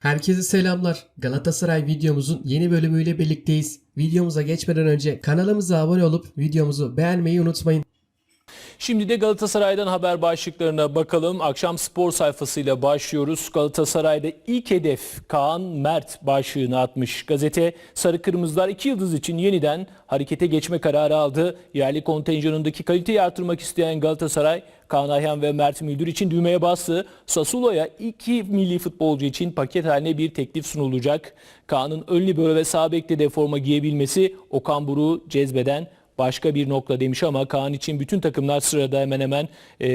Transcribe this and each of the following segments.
Herkese selamlar. Galatasaray videomuzun yeni bölümüyle birlikteyiz. Videomuza geçmeden önce kanalımıza abone olup videomuzu beğenmeyi unutmayın. Şimdi de Galatasaray'dan haber başlıklarına bakalım. Akşam spor sayfasıyla başlıyoruz. Galatasaray'da ilk hedef Kaan Mert başlığını atmış. Gazete Sarı Kırmızılar iki yıldız için yeniden harekete geçme kararı aldı. Yerli kontenjanındaki kaliteyi artırmak isteyen Galatasaray, Kaan Ayhan ve Mert Müldür için düğmeye bastı. Sassuolo'ya iki milli futbolcu için paket haline bir teklif sunulacak. Kaan'ın ön libero ve sağ bekte de forma giyebilmesi Okan Buruk'u cezbeden başka bir nokta demiş ama Kaan için bütün takımlar sırada hemen hemen e,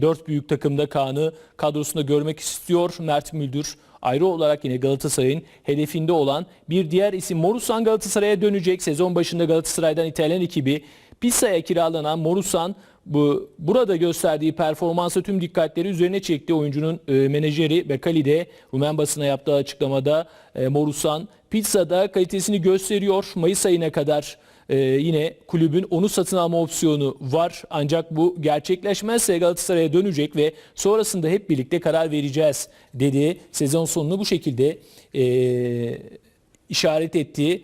dört büyük takımda Kaan'ı kadrosunda görmek istiyor. Mert Müldür ayrı olarak yine Galatasaray'ın hedefinde olan bir diğer isim Morusan Galatasaray'a dönecek. Sezon başında Galatasaray'dan İtalyan ekibi Pisa'ya kiralanan Morusan bu burada gösterdiği performansa tüm dikkatleri üzerine çekti. Oyuncunun e, menajeri Bekali de Rumen basına yaptığı açıklamada e, Morusan Pizza'da kalitesini gösteriyor. Mayıs ayına kadar ee, yine kulübün onu satın alma opsiyonu var. Ancak bu gerçekleşmezse Galatasaray'a dönecek ve sonrasında hep birlikte karar vereceğiz dedi. Sezon sonunu bu şekilde ee, işaret etti.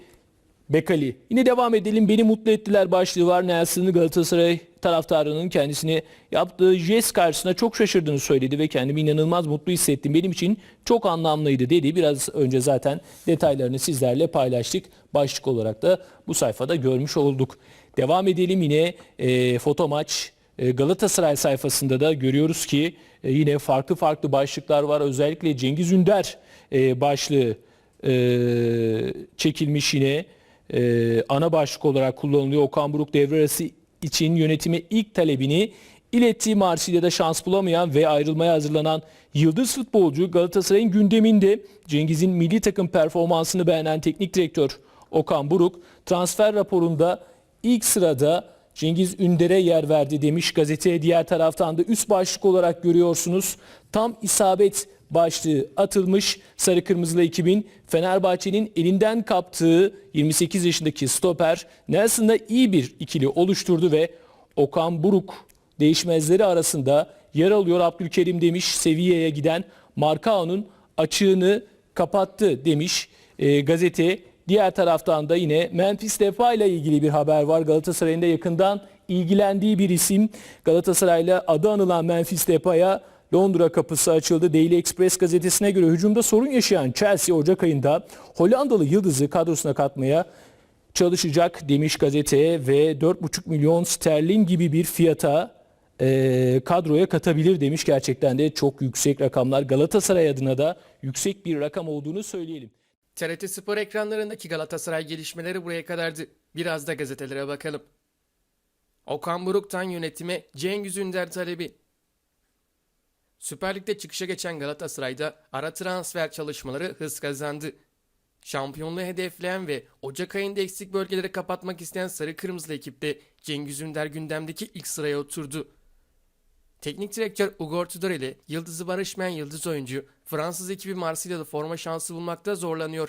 Bekali. Yine devam edelim. Beni mutlu ettiler başlığı var. Nelson Galatasaray taraftarının kendisine yaptığı jest karşısında çok şaşırdığını söyledi ve kendimi inanılmaz mutlu hissettim. Benim için çok anlamlıydı dedi. Biraz önce zaten detaylarını sizlerle paylaştık. Başlık olarak da bu sayfada görmüş olduk. Devam edelim yine e, foto maç e, Galatasaray sayfasında da görüyoruz ki e, yine farklı farklı başlıklar var. Özellikle Cengiz Ünder e, başlığı e, çekilmiş yine e, ana başlık olarak kullanılıyor. Okan Buruk devre arası için yönetime ilk talebini iletti. Marsilya'da şans bulamayan ve ayrılmaya hazırlanan yıldız futbolcu Galatasaray'ın gündeminde Cengiz'in milli takım performansını beğenen teknik direktör Okan Buruk transfer raporunda ilk sırada Cengiz Ünder'e yer verdi demiş gazeteye. Diğer taraftan da üst başlık olarak görüyorsunuz. Tam isabet başlığı atılmış Sarı Kırmızılı ekibin Fenerbahçe'nin elinden kaptığı 28 yaşındaki stoper Nelson'da iyi bir ikili oluşturdu ve Okan Buruk değişmezleri arasında yer alıyor. Abdülkerim demiş seviyeye giden Markao'nun açığını kapattı demiş e, gazete. Diğer taraftan da yine Memphis Depay ile ilgili bir haber var. Galatasaray'ın da yakından ilgilendiği bir isim. Galatasaray'la adı anılan Memphis Depay'a Londra kapısı açıldı. Daily Express gazetesine göre hücumda sorun yaşayan Chelsea Ocak ayında Hollandalı yıldızı kadrosuna katmaya çalışacak demiş gazeteye ve 4,5 milyon sterlin gibi bir fiyata e, kadroya katabilir demiş. Gerçekten de çok yüksek rakamlar. Galatasaray adına da yüksek bir rakam olduğunu söyleyelim. TRT Spor ekranlarındaki Galatasaray gelişmeleri buraya kadardı. Biraz da gazetelere bakalım. Okan Buruk'tan yönetime Cengiz Ünder talebi. Süper Lig'de çıkışa geçen Galatasaray'da ara transfer çalışmaları hız kazandı. Şampiyonluğu hedefleyen ve Ocak ayında eksik bölgeleri kapatmak isteyen Sarı Kırmızılı ekipte Cengiz Ünder gündemdeki ilk sıraya oturdu. Teknik direktör Igor Tudor ile yıldızı barışmayan yıldız oyuncu Fransız ekibi Marsilya'da forma şansı bulmakta zorlanıyor.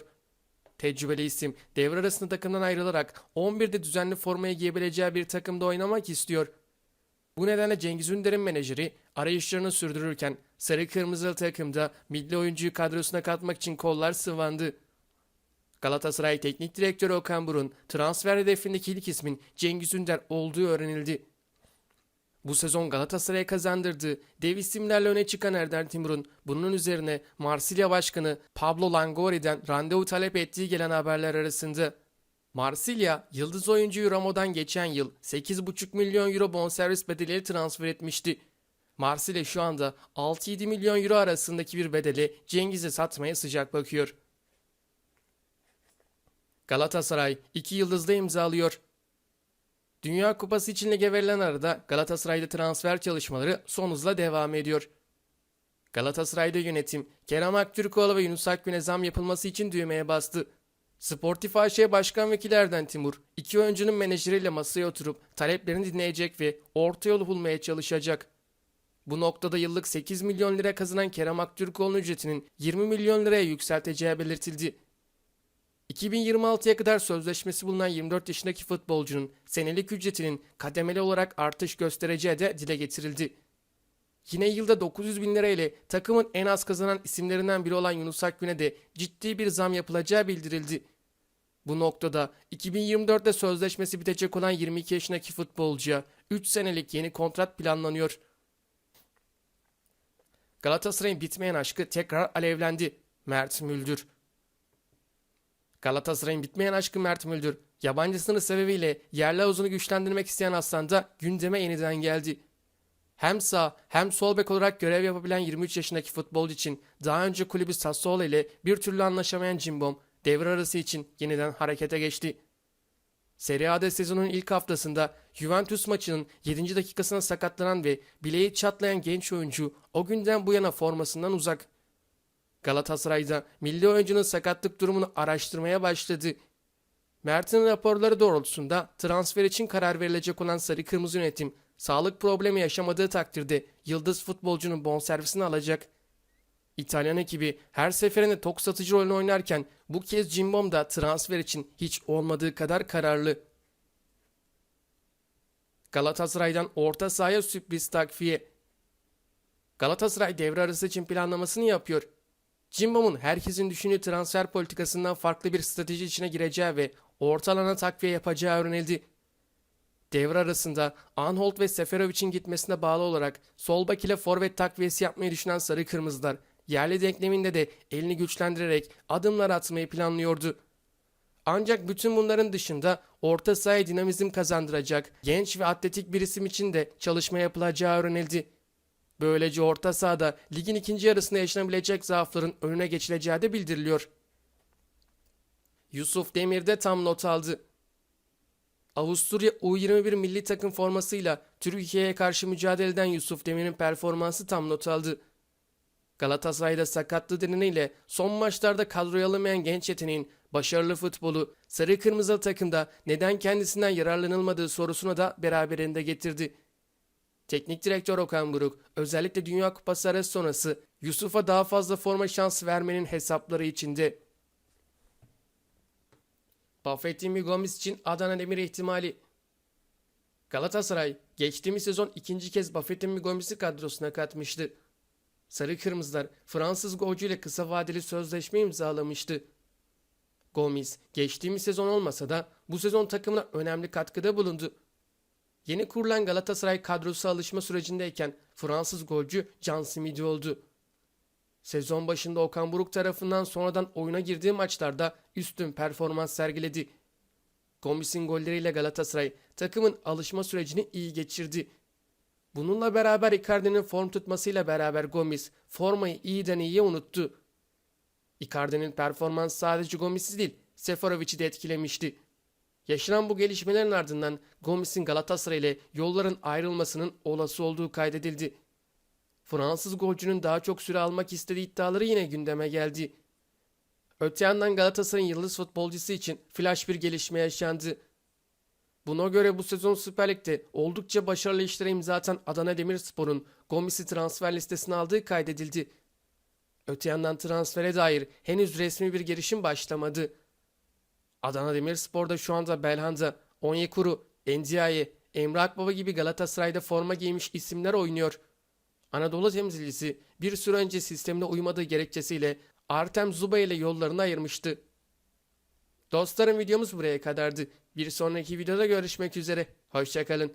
Tecrübeli isim devre arasında takımdan ayrılarak 11'de düzenli formayı giyebileceği bir takımda oynamak istiyor. Bu nedenle Cengiz Ünder'in menajeri arayışlarını sürdürürken sarı kırmızılı takımda milli oyuncuyu kadrosuna katmak için kollar sıvandı. Galatasaray Teknik Direktörü Okan Burun transfer hedefindeki ilk ismin Cengiz Ünder olduğu öğrenildi. Bu sezon Galatasaray'a kazandırdığı dev isimlerle öne çıkan Erdem Timur'un bunun üzerine Marsilya Başkanı Pablo Langori'den randevu talep ettiği gelen haberler arasında. Marsilya, yıldız oyuncuyu Ramo'dan geçen yıl 8,5 milyon euro bonservis bedeliyle transfer etmişti. Marsilya şu anda 6-7 milyon euro arasındaki bir bedeli Cengiz'e satmaya sıcak bakıyor. Galatasaray iki yıldızla imzalıyor. Dünya Kupası için lige verilen arada Galatasaray'da transfer çalışmaları son hızla devam ediyor. Galatasaray'da yönetim Kerem Aktürkoğlu ve Yunus Akgün'e zam yapılması için düğmeye bastı. Sportif AŞ Başkan Vekili Erden Timur, iki oyuncunun menajeriyle masaya oturup taleplerini dinleyecek ve orta yol bulmaya çalışacak. Bu noktada yıllık 8 milyon lira kazanan Kerem Aktürkoğlu'nun ücretinin 20 milyon liraya yükselteceği belirtildi. 2026'ya kadar sözleşmesi bulunan 24 yaşındaki futbolcunun senelik ücretinin kademeli olarak artış göstereceği de dile getirildi. Yine yılda 900 bin lira ile takımın en az kazanan isimlerinden biri olan Yunus Akgün'e de ciddi bir zam yapılacağı bildirildi. Bu noktada 2024'te sözleşmesi bitecek olan 22 yaşındaki futbolcuya 3 senelik yeni kontrat planlanıyor. Galatasaray'ın bitmeyen aşkı tekrar alevlendi. Mert Müldür. Galatasaray'ın bitmeyen aşkı Mert Müldür. Yabancı sınır sebebiyle yerli havuzunu güçlendirmek isteyen Aslan da gündeme yeniden geldi. Hem sağ hem sol bek olarak görev yapabilen 23 yaşındaki futbolcu için daha önce kulübü Sassuolo ile bir türlü anlaşamayan Cimbom devre arası için yeniden harekete geçti. Serie A'da sezonun ilk haftasında Juventus maçının 7. dakikasına sakatlanan ve bileği çatlayan genç oyuncu o günden bu yana formasından uzak. Galatasaray'da milli oyuncunun sakatlık durumunu araştırmaya başladı. Mert'in raporları doğrultusunda transfer için karar verilecek olan Sarı Kırmızı yönetim sağlık problemi yaşamadığı takdirde yıldız futbolcunun bonservisini alacak. İtalyan ekibi her seferinde tok satıcı rolünü oynarken bu kez Cimbom da transfer için hiç olmadığı kadar kararlı. Galatasaray'dan orta sahaya sürpriz takviye. Galatasaray devre arası için planlamasını yapıyor. Cimbom'un herkesin düşündüğü transfer politikasından farklı bir strateji içine gireceği ve orta alana takviye yapacağı öğrenildi. Devre arasında Anholt ve Seferovic'in gitmesine bağlı olarak sol bek ile forvet takviyesi yapmayı düşünen Sarı Kırmızılar yerli denkleminde de elini güçlendirerek adımlar atmayı planlıyordu. Ancak bütün bunların dışında orta sahaya dinamizm kazandıracak genç ve atletik bir isim için de çalışma yapılacağı öğrenildi. Böylece orta sahada ligin ikinci yarısında yaşanabilecek zaafların önüne geçileceği de bildiriliyor. Yusuf Demir de tam not aldı. Avusturya U21 milli takım formasıyla Türkiye'ye karşı mücadele eden Yusuf Demir'in performansı tam not aldı. Galatasaray'da sakatlığı nedeniyle son maçlarda kadroya alınmayan genç yeteneğin başarılı futbolu sarı kırmızılı takımda neden kendisinden yararlanılmadığı sorusuna da beraberinde getirdi. Teknik direktör Okan Buruk özellikle Dünya Kupası arası sonrası Yusuf'a daha fazla forma şansı vermenin hesapları içinde. Buffett'in Gomis için Adana Demir ihtimali. Galatasaray geçtiğimiz sezon ikinci kez Buffett'in Gomis'i kadrosuna katmıştı. Sarı Kırmızılar Fransız golcü ile kısa vadeli sözleşme imzalamıştı. Gomis geçtiğimiz sezon olmasa da bu sezon takımına önemli katkıda bulundu. Yeni kurulan Galatasaray kadrosu alışma sürecindeyken Fransız golcü Can Simidi oldu. Sezon başında Okan Buruk tarafından sonradan oyuna girdiği maçlarda üstün performans sergiledi. Gomis'in golleriyle Galatasaray takımın alışma sürecini iyi geçirdi. Bununla beraber Icardi'nin form tutmasıyla beraber Gomis formayı iyiden iyiye unuttu. Icardi'nin performansı sadece Gomis'i değil Seferovic'i de etkilemişti. Yaşanan bu gelişmelerin ardından Gomis'in Galatasaray ile yolların ayrılmasının olası olduğu kaydedildi. Fransız golcünün daha çok süre almak istediği iddiaları yine gündeme geldi. Öte yandan Galatasaray'ın yıldız futbolcusu için flash bir gelişme yaşandı. Buna göre bu sezon Süper Lig'de oldukça başarılı işlere imza atan Adana Demirspor'un Gomis'i transfer listesine aldığı kaydedildi. Öte yandan transfere dair henüz resmi bir girişim başlamadı. Adana Demirspor'da şu anda Belhanda, Onyekuru, Endiaye, Emre Akbaba gibi Galatasaray'da forma giymiş isimler oynuyor. Anadolu temsilcisi bir süre önce sistemine uymadığı gerekçesiyle Artem Zuba ile yollarını ayırmıştı. Dostlarım videomuz buraya kadardı. Bir sonraki videoda görüşmek üzere. Hoşçakalın.